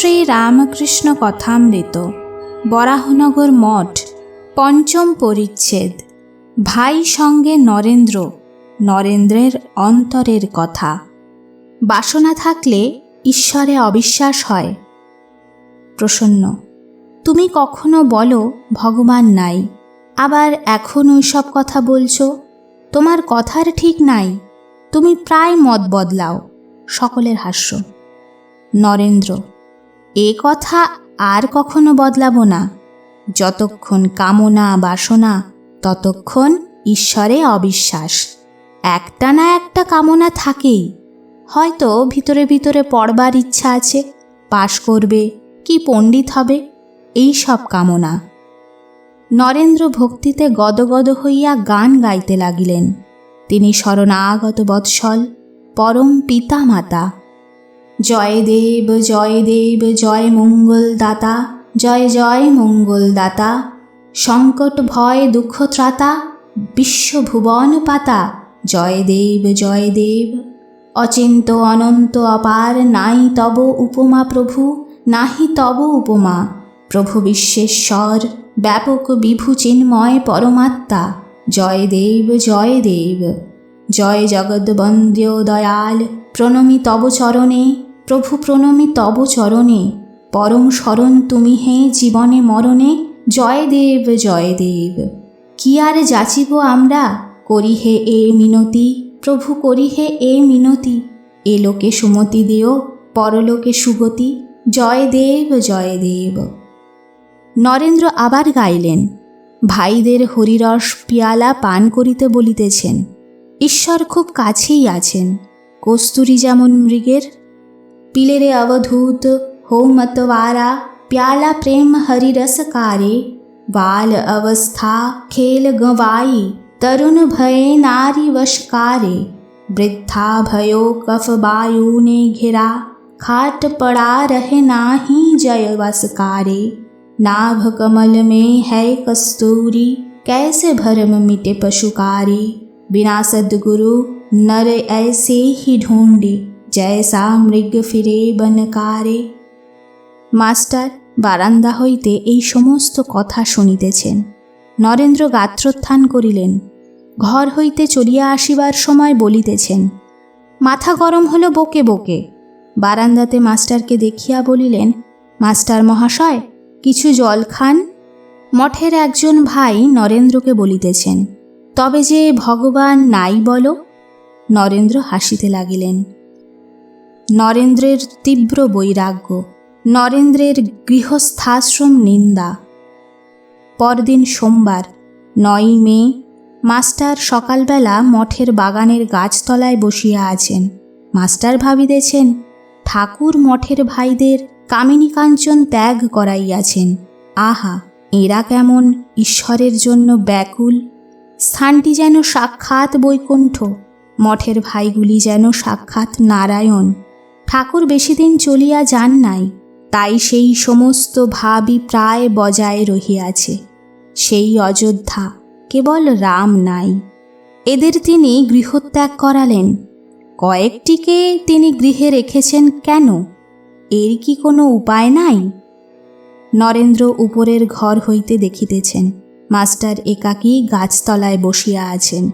শ্রী রামকৃষ্ণ কথামৃত, বরাহনগর মঠ, পঞ্চম পরিচ্ছেদ। ভাই সঙ্গে নরেন্দ্র, নরেন্দ্রের অন্তরের কথা। বাসনা থাকলে ঈশ্বরে অবিশ্বাস হয়। প্রসন্ন, তুমি কখনো বলো ভগবান নাই, আবার এখন ওইসব কথা বলছো? তোমার কথার ঠিক নাই, তুমি প্রায় মত বদলাও, সকলের হাস্য। নরেন্দ্র এ কথা আর কখনো বদলাবো না। যতক্ষণ কামনা, বাসনা, ততক্ষণ ঈশ্বরে অবিশ্বাস। একটা না একটা কামনা থাকেই। হয়তো ভিতরে ভিতরে পড়বার ইচ্ছা আছে, পাশ করবে, কি পণ্ডিত হবে, এই সব কামনা। নরেন্দ্র ভক্তিতে গদগদ হইয়া গান গাইতে লাগিলেন। তিনি শরণাগত বৎসল, পরম পিতা মাতা জয় দেব জয় দেব, জয় মঙ্গল দাতা জয় জয় মঙ্গল দাতা সংকট, ভয়, দুঃখ, ত্রাতা, বিশ্বভুবন পাতা, জয় দেব জয় দেব। অচিন্ত, অনন্ত, অপার, নাই তব উপমা প্রভু, নাহি তব উপমা। প্রভু বিশ্বেশ্বর, ব্যাপক বিভু চিন্ময় পরমাত্মা, জয় দেব জয় দেব। জয় জগদ্বন্দ্য দয়াল প্রণমি তব চরণে প্রভু প্রণমি তব চরণে, পরম শরণ তুমি হে জীবনে মরণে, জয় দেব জয় দেব। কি আর যাচিব আমরা? করি হে এ মিনতি, প্রভু করি হে এ মিনতি। এ লোকে সুমতি দেও, পরলোকে সুগতি, জয় দেব জয় দেব। নরেন্দ্র আবার গাইলেন, ভাইদের হরিরস পিয়ালা পান করিতে বলিতেছেন, ঈশ্বর খুব কাছেই আছেন, কস্তুরী যেমন মৃগের पीले रे अवधूत हो मतवारा प्याला प्रेम हरि रस कारे बाल अवस्था खेल गवाई तरुण भये नारी वश कारे वृद्धा भयो कफ वायु ने घिरा खाट पड़ा रहे नाही जय वसकारे नाभ कमल में है कस्तूरी कैसे भरम मिटे पशुकारी बिना सदगुरु नर ऐसे ही ढूंढे জয়সা মৃগ ফিরে বনকারে মাস্টার বারান্দা হইতে এই সমস্ত কথা শুনিতেছেন। নরেন্দ্র গাত্রোত্থান করিলেন। ঘর হইতে চলিয়া আসিবার সময় বলিতেছেন, মাথা গরম হলো বকে বকে। বারান্দাতে মাস্টারকে দেখিয়া বলিলেন, মাস্টার মহাশয়, কিছু জল খান? মঠের একজন ভাই নরেন্দ্রকে বলিতেছেন, তবে যে ভগবান নাই বলো? নরেন্দ্র হাসিতে লাগিলেন নরেন্দ্রের তীব্র বৈরাগ্য, নরেন্দ্রের গৃহস্থাশ্রম নিন্দা। পরদিন সোমবার, নয়ই মে, মাস্টার সকালবেলা মঠের বাগানের গাছতলায় বসিয়া আছেন। মাস্টার ভাবিতেছেন, ঠাকুর মঠের ভাইদের কামিনী কাঞ্চন ত্যাগ করাইয়াছেন। আহা, এরা কেমন ঈশ্বরের জন্য ব্যাকুল। স্থানটি যেন সাক্ষাৎ বৈকুণ্ঠ, মঠের ভাইগুলি যেন সাক্ষাৎ নারায়ণ। ঠাকুর বেশি দিন চলিয়া যান নাই, তাই সেই সমস্ত ভাবই প্রায় বজায় রহিয়াছে। সেই অযোধ্যা কেবল রাম নাই। এদের তিনি গৃহত্যাগ করালেন। কয়েকটিকে তিনি গৃহে রেখেছেন কেন? এর কি কোনো উপায় নাই? নরেন্দ্র উপরের ঘর হইতে দেখিতেছেন, মাস্টার একাকী গাছতলায় বসিয়া আছেন।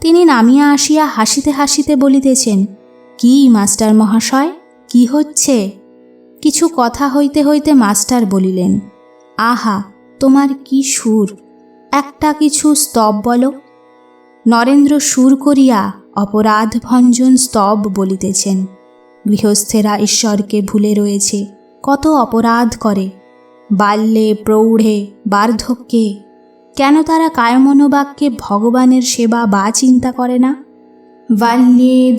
তিনি নামিয়া আসিয়া হাসিতে হাসিতে বলিতেছেন কি, মাস্টার মহাশয়? কি হচ্ছে? কিছু কথা হইতে হইতে মাস্টার বলিলেন, আহা, তোমার কি সুর? একটা কিছু স্তব বলো। নরেন্দ্র সুর করিয়া অপরাধ ভঞ্জন স্তব বলিতেছেন, গৃহস্থেরা ঈশ্বরকে ভুলে রয়েছে, কত অপরাধ করে। বাল্যে, প্রৌঢ়ে, বার্ধক্যে, কেন তারা কায়মনোবাক্যে ভগবানের সেবা বা চিন্তা করে না? बाल्ये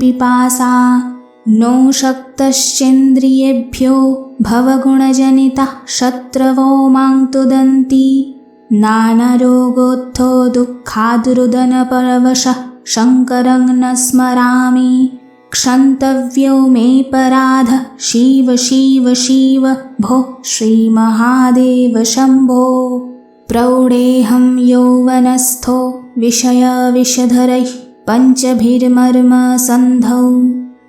पिपासा नो शक्तश्चेन्द्रियेभ्यो भवगुणजनितः शत्रवो मां तु दन्ती दुःखादुरुदनपरवशः शङ्करं न स्मरामि। क्षन्तव्यो मेऽपराध शिव शिव शिव भो श्रीमहादेव शम्भो। प्रौढेऽहं यौवनस्थो विषयविषधरैः पञ्चभिर्मर्मसन्धौ।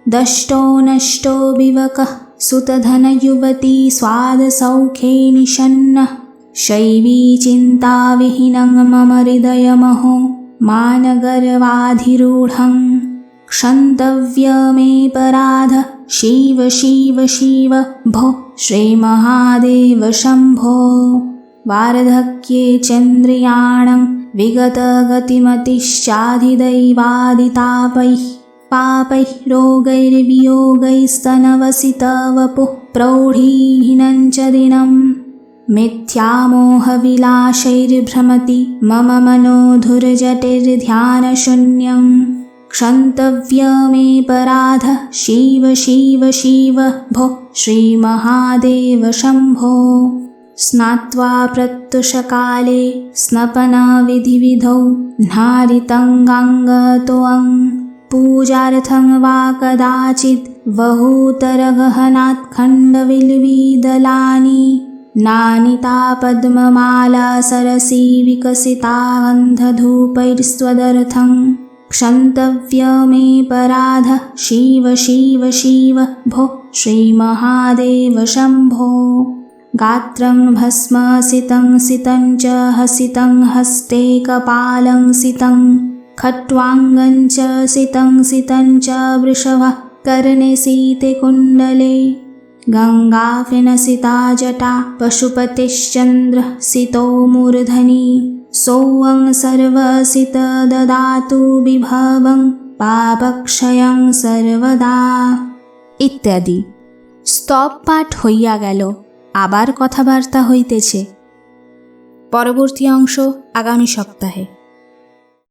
दष्टो नष्टो विवकः सुतधनयुवती स्वादसौखे निषन्नः। शैवी चिन्ताविहीनं मम हृदयमहो मानगर्वाधिरूढं क्षन्तव्यमेपराध शिव शिव शिव भो श्रीमहादेव शम्भो वार्धक्ये चन्द्रियाणं विगतगतिमतिश्चाधिदैवादितापैः पापैः रोगैर्वियोगैस्तनवसितवपुः प्रौढीहीनं च दिनम् मिथ्यामोहविलासैर्भ्रमति मम मनोधुर्जटिर्ध्यानशून्यं। क्षन्तव्यमेपराध शिव शिव शिव भो श्रीमहादेव शम्भो स्नात्वा प्रत्युषकाले स्नपनविधिविधौ नारितङ्गाङ्गतोऽङ् पूजार्थं वा कदाचित् बहुतरगहनात् खण्डविल्वीदलानि नानिता पद्ममाला सरसी विकसिता गन्धधूपैर्स्त्वदर्थं क्षन्तव्यमेपराध शिव शिव शिव भो श्रीमहादेव शम्भो गात्रं भस्मसितं सितं च हसितं हस्ते कपालं सितं खट्वाङ्गं च सितं सितं च वृषभः कर्णे सीते कुण्डले गङ्गाफिनसिता जटा पशुपतिश्चन्द्रः सितो मूर्धनि सौवं सर्वसित ददातु বিভবং পাপক্ষয়ং সর্বদা ইত্যাদি স্তব পাঠ হইয়া গেল আবার কথাবার্তা হইতেছে। পরবর্তী অংশ আগামী সপ্তাহে।